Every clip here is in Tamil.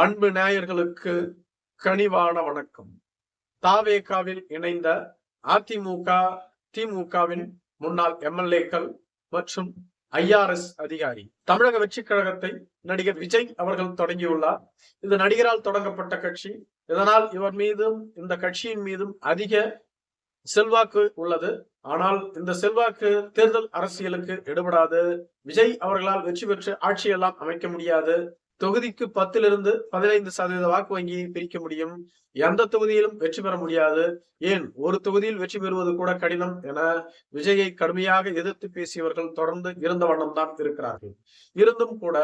அன்பு நேயர்களுக்கு கனிவான வணக்கம். தாவேகாவில் இணைந்த அதிமுக திமுகவின் முன்னாள் எம்எல்ஏக்கள் மற்றும் ஐஆர்எஸ் அதிகாரி தமிழக வெற்றி கழகத்தை நடிகர் விஜய் அவர்கள் தொடங்கியுள்ளார். இது நடிகரால் தொடங்கப்பட்ட கட்சி இதனால் இவர் மீதும் இந்த கட்சியின் மீதும் அதிக செல்வாக்கு உள்ளது. ஆனால் இந்த செல்வாக்கு தேர்தல் அரசியலுக்கு எடுபடாது. விஜய் அவர்களால் வெற்றி பெற்று ஆட்சியெல்லாம் அமைக்க முடியாது. தொகுதிக்கு பத்திலிருந்து பதினைந்து சதவீத வாக்கு வங்கியை பிரிக்க முடியும். எந்த தொகுதியிலும் வெற்றி பெற முடியாது. ஏன்? ஒரு தொகுதியில் வெற்றி பெறுவது கூட கடினம் என விஜயை கடுமையாக எதிர்த்து பேசியவர்கள் தொடர்ந்து இருந்த வண்ணம் தான் இருக்கிறார்கள். இருந்தும் கூட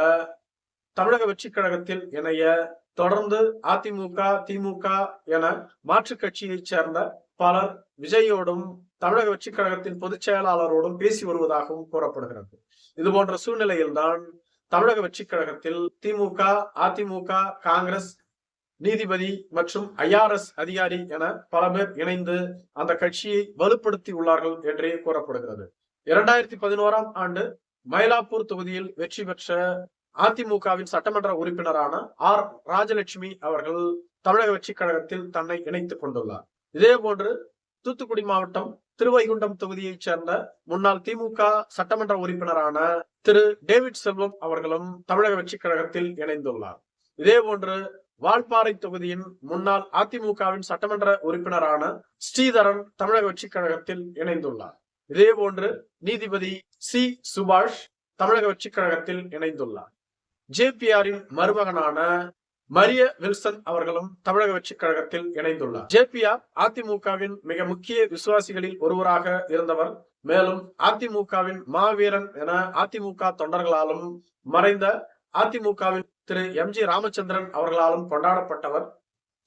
தமிழக வெற்றி கழகத்தில் இணைய தொடர்ந்து அதிமுக திமுக என மாற்றுக் கட்சியைச் சேர்ந்த பலர் விஜயோடும் தமிழக வெற்றி கழகத்தின் பொதுச் செயலாளரோடும் பேசி வருவதாகவும் கூறப்படுகிறது. இது போன்ற சூழ்நிலையில்தான் தமிழக வெற்றி கழகத்தில் திமுக அதிமுக காங்கிரஸ் நீதிபதி மற்றும் ஐஆர்எஸ் அதிகாரி என பல பேர் இணைந்து அந்த கட்சியை வலுப்படுத்தி உள்ளார்கள் என்றே கூறப்படுகிறது. இரண்டாயிரத்தி பதினோராம் ஆண்டு மயிலாப்பூர் தொகுதியில் வெற்றி பெற்ற அதிமுகவின் சட்டமன்ற உறுப்பினரான ஆர் ராஜலட்சுமி அவர்கள் தமிழக வெற்றி கழகத்தில் தன்னை இணைத்துக் கொண்டுள்ளார். இதே போன்று தூத்துக்குடி மாவட்டம் திருவைகுண்டம் தொகுதியைச் சேர்ந்த முன்னாள் திமுக சட்டமன்ற உறுப்பினரான திரு டேவிட் செல்வம் அவர்களும் தமிழக வெற்றிக் கழகத்தில் இணைந்துள்ளார். இதே போன்று வால்பாறை தொகுதியின் முன்னாள் அதிமுகவின் சட்டமன்ற உறுப்பினரான ஸ்ரீதரன் தமிழக வெற்றிக் கழகத்தில் இணைந்துள்ளார். இதே போன்று நீதிபதி சி சுபாஷ் தமிழக வெற்றிக் கழகத்தில் இணைந்துள்ளார். ஜேபிஆரின் மருமகனான மரிய வில்சன் அவர்களும் தமிழக வெற்றி கழகத்தில் இணைந்துள்ளார். ஜே பி ஆர் அதிமுகவின் மிக முக்கிய விசுவாசிகளில் ஒருவராக இருந்தவர். மேலும் அதிமுகவின் மாவீரன் என அதிமுக தொண்டர்களாலும் மறைந்த அதிமுகவின் திரு எம் ஜி ராமச்சந்திரன் அவர்களாலும் கொண்டாடப்பட்டவர்.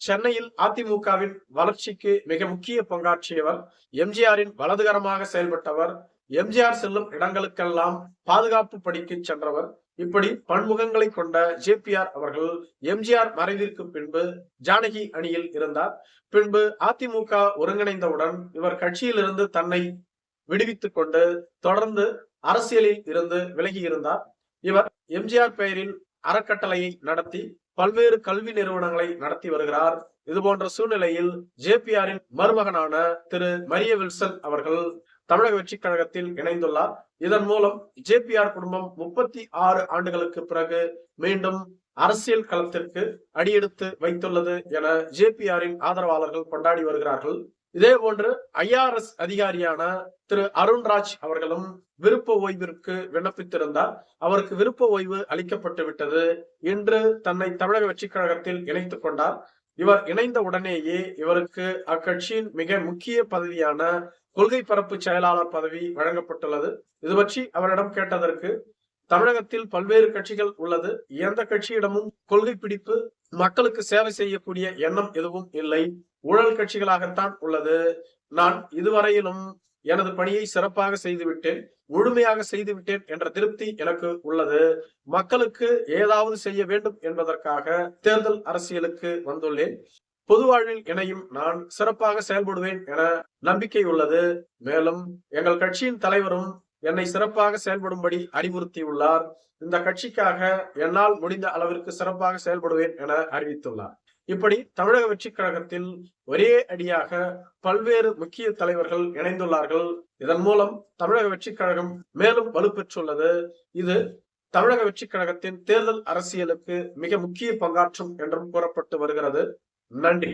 சென்னையில் அதிமுகவின் வளர்ச்சிக்கு மிக முக்கிய பங்காற்றியவர். எம்ஜிஆரின் வலதுகரமாக செயல்பட்டவர். எம்ஜிஆர் செல்லும் இடங்களுக்கெல்லாம் பாதுகாப்பு படிக்கு சென்றவர். இப்படி பன்முகங்களை கொண்ட ஜேபிஆர் அவர்கள் எம்ஜிஆர் மறைவிற்கு பின்பு ஜானகி அணியில் இருந்தார். பின்பு அதிமுக ஒருங்கிணைந்தவுடன் இவர் கட்சியிலிருந்து தன்னை விடுவித்துக் கொண்டு தொடர்ந்து அரசியலில் இருந்து விலகி இருந்தார் இவர் எம்ஜிஆர் பெயரில் அறக்கட்டளையை நடத்தி பல்வேறு கல்வி நிறுவனங்களை நடத்தி வருகிறார். இது போன்ற சூழ்நிலையில் ஜேபிஆரின் மருமகனான திரு மரிய வில்சன் அவர்கள் தமிழக வெற்றி கழகத்தில் இணைந்துள்ளார். இதன் மூலம் ஜேபிஆர் குடும்பம் முப்பத்தி ஆறு ஆண்டுகளுக்கு பிறகு மீண்டும் அரசியல் களத்திற்கு அடியெடுத்து வைத்துள்ளது என ஜேபிஆரின் ஆதரவாளர்கள் கொண்டாடி வருகிறார்கள். இதே போன்று ஐஆர்எஸ் அதிகாரியான திரு அருண்ராஜ் அவர்களும் விருப்ப ஓய்விற்கு விண்ணப்பித்திருந்தார். அவருக்கு விருப்ப ஓய்வு அளிக்கப்பட்டு விட்டது. இன்று தன்னை தமிழக வெற்றி கழகத்தில் இணைத்துக் கொண்டார். இவர் இணைந்த உடனேயே இவருக்கு அக்கட்சியின் மிக முக்கிய பதவியான கொள்கை பரப்பு செயலாளர் பதவி வழங்கப்பட்டுள்ளது. இது பற்றி அவரிடம் கேட்டதற்கு தமிழகத்தில் பல்வேறு கட்சிகள் உள்ளது. எந்த கட்சியிடமும் கொள்கை பிடிப்பு மக்களுக்கு சேவை செய்யக்கூடிய எண்ணம் எதுவும் இல்லை. ஊழல் கட்சிகளாகத்தான் உள்ளது. நான் இதுவரையிலும் எனது பணியை சிறப்பாக செய்துவிட்டேன் முழுமையாக செய்துவிட்டேன் என்ற திருப்தி எனக்கு உள்ளது. மக்களுக்கு ஏதாவது செய்ய வேண்டும் என்பதற்காக தேர்தல் அரசியலுக்கு வந்துள்ளேன். பொது வாழ்வில் இணையும் நான் சிறப்பாக செயல்படுவேன் என நம்பிக்கை உள்ளது. மேலும் எங்கள் கட்சியின் தலைவரும் என்னை சிறப்பாக செயல்படும்படி அறிவுறுத்தியுள்ளார். இந்த கட்சிக்காக என்னால் முடிந்த அளவிற்கு சிறப்பாக செயல்படுவேன் என அறிவித்துள்ளார். இப்படி தமிழக வெற்றி கழகத்தில் ஒரே அடியாக பல்வேறு முக்கிய தலைவர்கள் இணைந்துள்ளார்கள். இதன் மூலம் தமிழக வெற்றி கழகம் மேலும் வலுப்பெற்றுள்ளது. இது தமிழக வெற்றி கழகத்தின் தேர்தல் அரசியலுக்கு மிக முக்கிய பங்காற்றும் என்றும் கூறப்பட்டு வருகிறது. நன்றி.